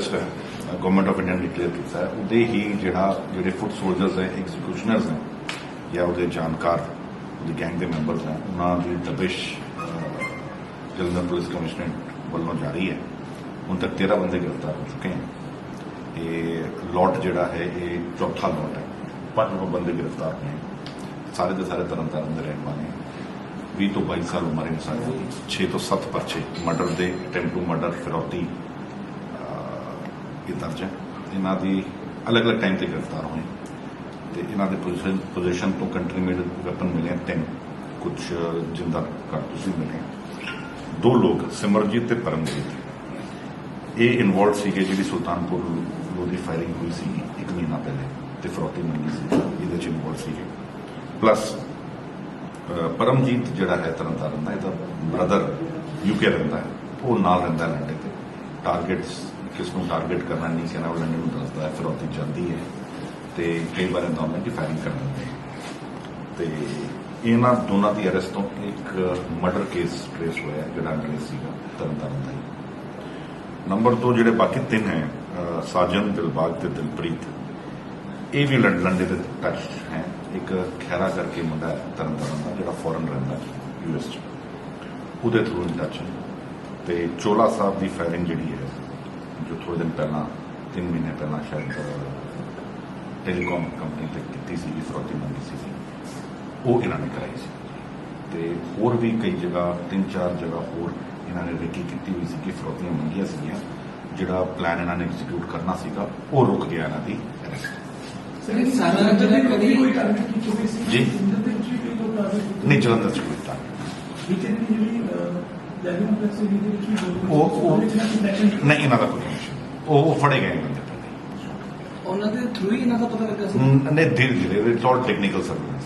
Arrest government of India ਨੇ declare ਕੀਤਾ ਉਹਦੇ ਹੀ ਜਿਹੜਾ, ਜਿਹੜੇ ਫੁੱਟ ਸੋਲਜਰਸ ਹੈ ਐਗਜ਼ੀਕਿਊਸ਼ਨਰਸ ਹੈ, ਜਾਂ ਉਹਦੇ ਜਾਣਕਾਰ, ਉਹਦੀ ਗੈਂਗ ਦੇ ਮੈਂਬਰਸ ਨੇ ਉਹਨਾਂ ਦੀ ਤਬਿਸ਼ ਜਲੰਧਰ ਪੁਲਿਸ ਕਮਿਸ਼ਨਰ ਵੱਲੋਂ ਜਾਰੀ ਹੈ। ਹੁਣ ਤੱਕ 13 ਬੰਦੇ ਗ੍ਰਿਫਤਾਰ ਹੋ ਚੁੱਕੇ ਹਨ। ਇਹ ਲੋਟ ਜਿਹੜਾ ਹੈ, ਇਹ ਚੌਥਾ ਲੋਟ ਹੈ। ਪੰਜ ਬੰਦੇ ਗ੍ਰਿਫਤਾਰ ਨੇ ਸਾਰੇ ਦੇ ਸਾਰੇ ਤਰਨ ਤਾਰਨ ਦੇ ਰਹਿਣ ਵਾਲੇ ਹਨ। 20 ਤੋਂ 22 ਸਾਲ ਉਮਰ ਇਨਸਾਨ ਦੀ। 6 ਤੋਂ 7 ਪਰਚੇ, ਮਰਡਰ ਦੇ ਅਟੈਂਪਟ ਟੂ ਮਰਡਰ ਫਿਰੌਤੀ ਇਹ ਦਰਜ ਹੈ। ਇਹਨਾਂ ਦੀ ਅਲੱਗ-ਅਲੱਗ ਟਾਈਮ ਤੇ ਗ੍ਰਿਫਤਾਰ ਹੋਏ। ਤੇ ਇਹਨਾਂ ਦੇ ਪੋਜੀਸ਼ਨ ਪੋਜੀਸ਼ਨ ਤੋਂ ਕੰਟਰੀ ਮੇਡ ਵੈਪਨ ਮਿਲੇ ਤਿੰਨ। ਕੁਝ ਜਿੰਦਾ ਕਾਰਤੂਸ ਵੀ ਮਿਲੇ ਦੋ ਲੋਕ, ਸਿਮਰਜੀਤ ਤੇ ਪਰਮਜੀਤ। ਇਹ ਇਨਵੋਲਡ ਸੀਗੇ ਜਿਹੜੀ ਸੁਲਤਾਨਪੁਰ ਲੋ ਦੀ ਫਾਇਰਿੰਗ ਹੋਈ ਸੀ ਇੱਕ ਮਹੀਨਾ ਪਹਿਲੇ ਤੇ ਫਰੋਤੀ ਮੰਗੀ ਸੀ। ਇਹਦੇ ਚ ਇਨਵੋਲਡ ਸੀਗੇ। ਪਲੱਸ ਪਰਮਜੀਤ ਜਿਹੜਾ ਹੈ ਤਰਨਤਾਰਨ ਦਾ, ਇਹਦਾ ਬ੍ਰਦਰ ਯੂਕੇ ਰਹਿੰਦਾ ਹੈ। ਉਹ ਨਾਲ ਰਹਿੰਦਾ ਲੰਡੇ ਤੇ। ਟਾਰਗੇਟਸ ਕਿਸ ਨੂੰ ਟਾਰਗੇਟ ਕਰਨਾ ਨਹੀਂ ਕਹਿਣਾ ਉਹ ਲੰਡਨ ਨੂੰ ਦੱਸਦਾ ਹੈ ਫਰੋਤੀ ਚੱਲਦੀ ਹੈ ਤੇ ਕਈ ਵਾਰ ਇਹਦਾ ਹੁੰਦਾ ਕਿ ਫਾਇਰਿੰਗ ਕਰ ਦਿੰਦੇ ਤੇ ਇਹਨਾਂ ਦੋਨਾਂ ਦੀ ਅਰੈਸਟ ਤੋਂ ਇੱਕ ਮਰਡਰ ਕੇਸ ਟ੍ਰੇਸ ਹੋਇਆ ਹੈ, ਜਿਹੜਾ ਅੰਗਰੇਜ਼ ਸੀਗਾ ਤਰਨਤਾਰਨ ਦਾ ਨੰਬਰ 2 ਜਿਹੜੇ ਬਾਕੀ ਤਿੰਨ ਹੈ ਸਾਜਨ ਦਿਲਬਾਗ ਤੇ ਦਿਲਪ੍ਰੀਤ ਇਹ ਵੀ ਲੰਡੇ ਦੇ ਟੱਚ ਹੈ। ਇੱਕ ਖੈਰਾ ਕਰਕੇ ਮੁੰਡਾ ਤਰਨਤਾਰਨ ਦਾ ਜਿਹੜਾ ਫੋਰਨ ਰਹਿੰਦਾ ਯੂ ਐਸ ਚ। ਉਹਦੇ ਥਰੂ ਟੱਚ ਤੇ ਚੋਲਾ ਸਾਹਿਬ ਦੀ ਫਾਇਰਿੰਗ ਜਿਹੜੀ ਹੈ ਜੋ ਥੋੜੇ ਦਿਨ ਪਹਿਲਾਂ 3 ਮਹੀਨੇ ਪਹਿਲਾਂ ਸ਼ਾਇਦ ਟੈਲੀਕਾਮ ਕੰਪਨੀ ਤੇ ਕੀਤੀ ਸੀ ਫਰੋਤੀ ਮੰਗੀ ਸੀ ਉਹ ਇਹਨਾਂ ਨੇ ਕਰਾਈ ਸੀ ਤੇ ਹੋਰ ਵੀ ਕਈ ਜਗ੍ਹਾ ਤਿੰਨ ਚਾਰ ਜਗ੍ਹਾ ਹੋਰ ਇਹਨਾਂ ਨੇ ਰੇਕੀ ਕੀਤੀ ਹੋਈ ਸੀ ਕਿ ਫਰੋਤੀਆਂ ਮੰਗੀਆਂ ਸੀਗੀਆਂ ਜਿਹੜਾ ਪਲਾਨ ਇਹਨਾਂ ਨੇ ਐਗਜ਼ੀਕਿਊਟ ਕਰਨਾ ਸੀਗਾ ਉਹ ਰੁਕ ਗਿਆ ਇਹਨਾਂ ਦੀ arrest। ਸਰ ਸਾਰਾ ਜਿਹੜਾ ਕਦੀ ਕੋਈ ਟਾਰਗੇਟ ਕੀਤੀ ਹੋਈ ਸੀ ਜੀ। ਨਹੀਂ ਜਲੰਧਰ ਚ ਕੋਈ ਵਿੱਚ ਇਹਦੀ ਜਿਹੜੀ ਉਹ- ਨਹੀਂ ਇਹਨਾਂ ਦਾ ਕੋਈ। ਉਹ ਉਹ ਫੜੇ ਗਏ ਇਹਨਾਂ ਦੇ ਪਹਿਲੇ ਉਹਨਾਂ ਦੇ ਥਰੂ ਹੀ ਇਹਨਾਂ ਦਾ ਪਤਾ ਲੱਗਾ ਸੀ। ਨਹੀਂ ਧੀਰੇ ਧੀਰੇ ਇਟਸ ਆਲ ਟੈਕਨੀਕਲ ਸਰਵੇਲੈਂਸ